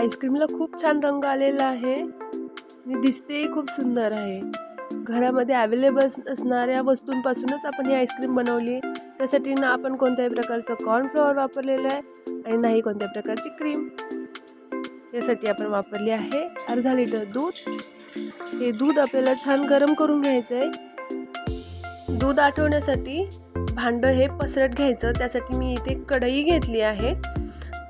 आईस्क्रीमला खूप छान रंग आलेला आहे. आणि दिसतेही खूप सुंदर आहे. घरामध्ये अवेलेबल असणाऱ्या वस्तूंपासूनच आपण ही आईस्क्रीम बनवली. त्यासाठी ना आपण कोणत्याही प्रकारचं कॉर्नफ्लॉवर वापरलेलं आहे आणि नाही कोणत्याही प्रकारची क्रीम यासाठी आपण वापरली आहे अर्धा लिटर दूध. हे दूध आपल्याला छान गरम करून घ्यायचं आहे दूध आठवण्यासाठी भांडं हे पसरट घ्यायचं. त्यासाठी मी इथे कढई घेतली आहे.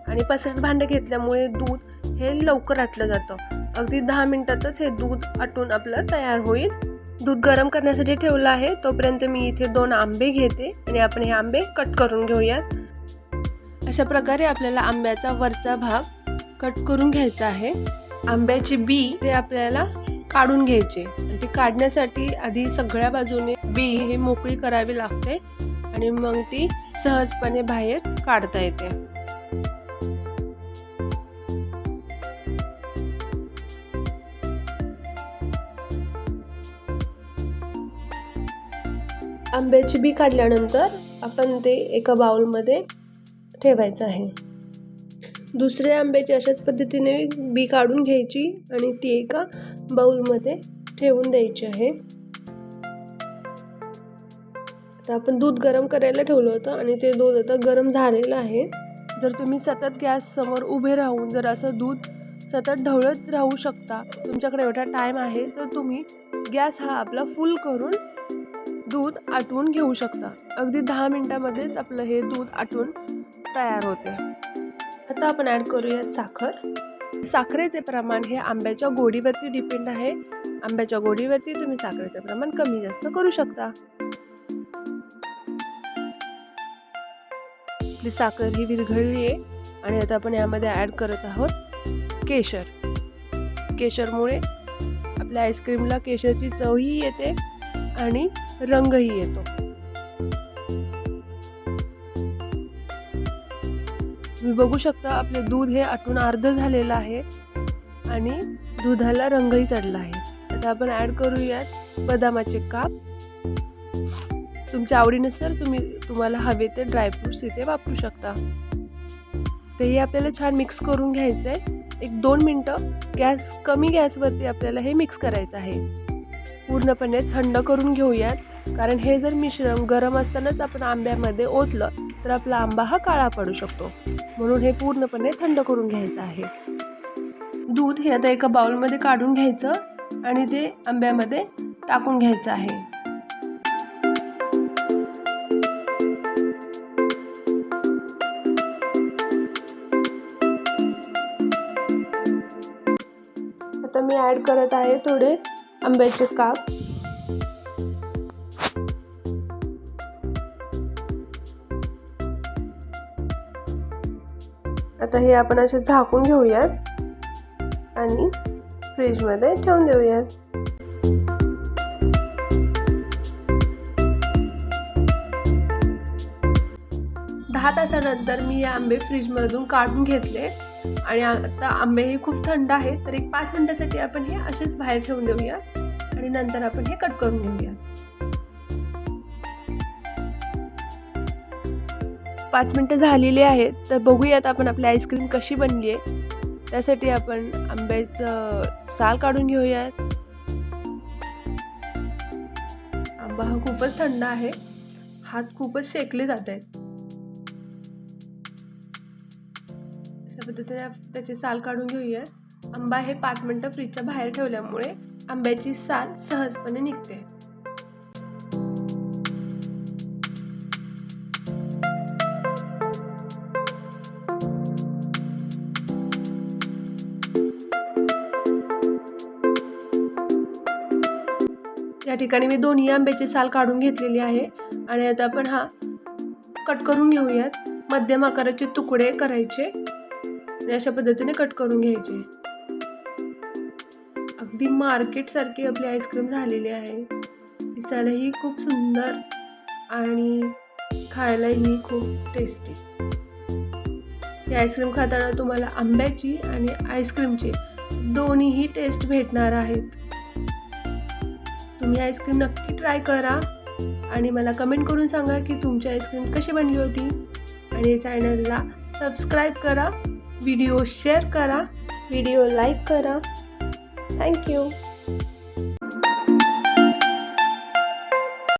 आणि पसरट भांडं घेतल्यामुळे दूध हे लवकर आटलं जातं. अगदी दहा मिनटातच हे दूध आटून आपलं तयार होईल. दूध गरम करण्यासाठी ठेवलं आहे तोपर्यंत मी इथे दोन आंबे घेते आणि आपण हे आंबे कट करून घेऊयात. अशा प्रकारे आपल्याला आंब्याचा वरचा भाग कट करून घ्यायचा आहे. आंब्याची बी ते आपल्याला काढून घ्यायचे. ते ती काढण्यासाठी आधी सगळ्या बाजूने बी हे मोकळी करावी लागते आणि मग ती सहजपणे बाहेर काढता येते. आंब्याची बी काढल्यानंतर आपण ते एका बाउलमध्ये ठेवायचं आहे. दुसऱ्या आंब्याची अशाच पद्धतीने बी काढून घ्यायची आणि ती एका बाउलमध्ये ठेवून द्यायची आहे. आता आपण दूध गरम करायला ठेवलं होतं आणि ते दूध आता गरम झालेलं आहे. जर तुम्ही सतत गॅस समोर उभे राहून जर असं दूध सतत ढवळत राहू शकता तुमच्याकडे एवढा टाईम आहे तर तुम्ही गॅस हा आपला फुल करून दूध आटवून घेऊ शकता. अगदी दहा मिनटामध्येच आपलं हे दूध आटवून तयार होते. आता आपण ॲड करूयात साखर. साखरेचे प्रमाण हे आंब्याच्या गोडीवरती डिपेंड आहे. आंब्याच्या गोडीवरती तुम्ही साखरेचं प्रमाण कमी जास्त करू शकता. आपली साखर ही विरघळली आहे आणि आता आपण यामध्ये ॲड करत आहोत केशर. केशरमुळे आपल्या आईस्क्रीमला केशरची चवही येते. आणि रंगही येतो. तुम्ही बघू शकता आपले दूध हे आटून अर्ध झालेलं आहे आणि दुधाला रंगही चढला आहे. आता आपण ॲड करूयात बदामाचे काप. तुमच्या आवडीनुसार तुम्ही तुम्हाला हवे ते ड्रायफ्रुट्स इथे वापरू शकता. तेही आपल्याला छान मिक्स करून घ्यायचं आहे एक दोन मिनटं गॅस कमी गॅसवरती आपल्याला हे मिक्स करायचं आहे. पूर्णपणे थंड करून घेऊयात. कारण हे जर मिश्रण गरम असतानाच आपण आंब्यामध्ये ओतलं तर आपला आंबा हा काळा पडू शकतो. म्हणून हे पूर्णपणे थंड करून घ्यायचं आहे. दूध हे आता एका बाउलमध्ये काढून घ्यायचं आणि ते आंब्यामध्ये टाकून घ्यायचं आहे. आता मी ॲड करत आहे थोडे आंब्याचे काप. आता हे आपण असे झाकून घेऊयात आणि फ्रीजमध्ये ठेवून देऊयात. दहा तासानंतर मी हे आंबे फ्रीजमधून काढून घेतले. आणि आता आंबे हे खूप थंड आहेत तर एक पाच मिनटासाठी आपण हे असेच बाहेर ठेवून देऊया आणि नंतर आपण हे कट करून घेऊया पाच मिनटं झालेली आहेत तर बघूयात आपण आपली आईस्क्रीम कशी बनली आहे. त्यासाठी आपण आंब्याचं साल काढून घेऊयात. आंबा हा खूपच थंड आहे. हात खूपच शेकले जात आहेत. अशा पद्धतीने त्याची साल काढून घेऊया आंबा हे पाच मिनटं फ्रीजच्या बाहेर ठेवल्यामुळे आंब्याची साल सहजपणे निघते. या ठिकाणी मी दोन्ही आंब्याची साल काढून घेतलेली आहे. आणि आता आपण हा कट करून घेऊयात. मध्यम आकाराचे तुकडे करायचे. आणि अशा पद्धतीने कट करून घ्यायचे. अगदी मार्केटसारखी आपली आईस्क्रीम झालेली आहे. दिसायलाही खूप सुंदर आणि खायलाही खूप टेस्टी ही आईस्क्रीम खाताना तुम्हाला आंब्याची आणि आईस्क्रीमची दोन्हीही टेस्ट भेटणार आहेत. तुम्ही आईस्क्रीम नक्की ट्राय करा आणि मला कमेंट करून सांगा की तुमची आईस्क्रीम कशी बनली होती. आणि चॅनलला सबस्क्राईब करा. व्हिडिओ शेअर करा व्हिडिओ लाईक करा. Thank you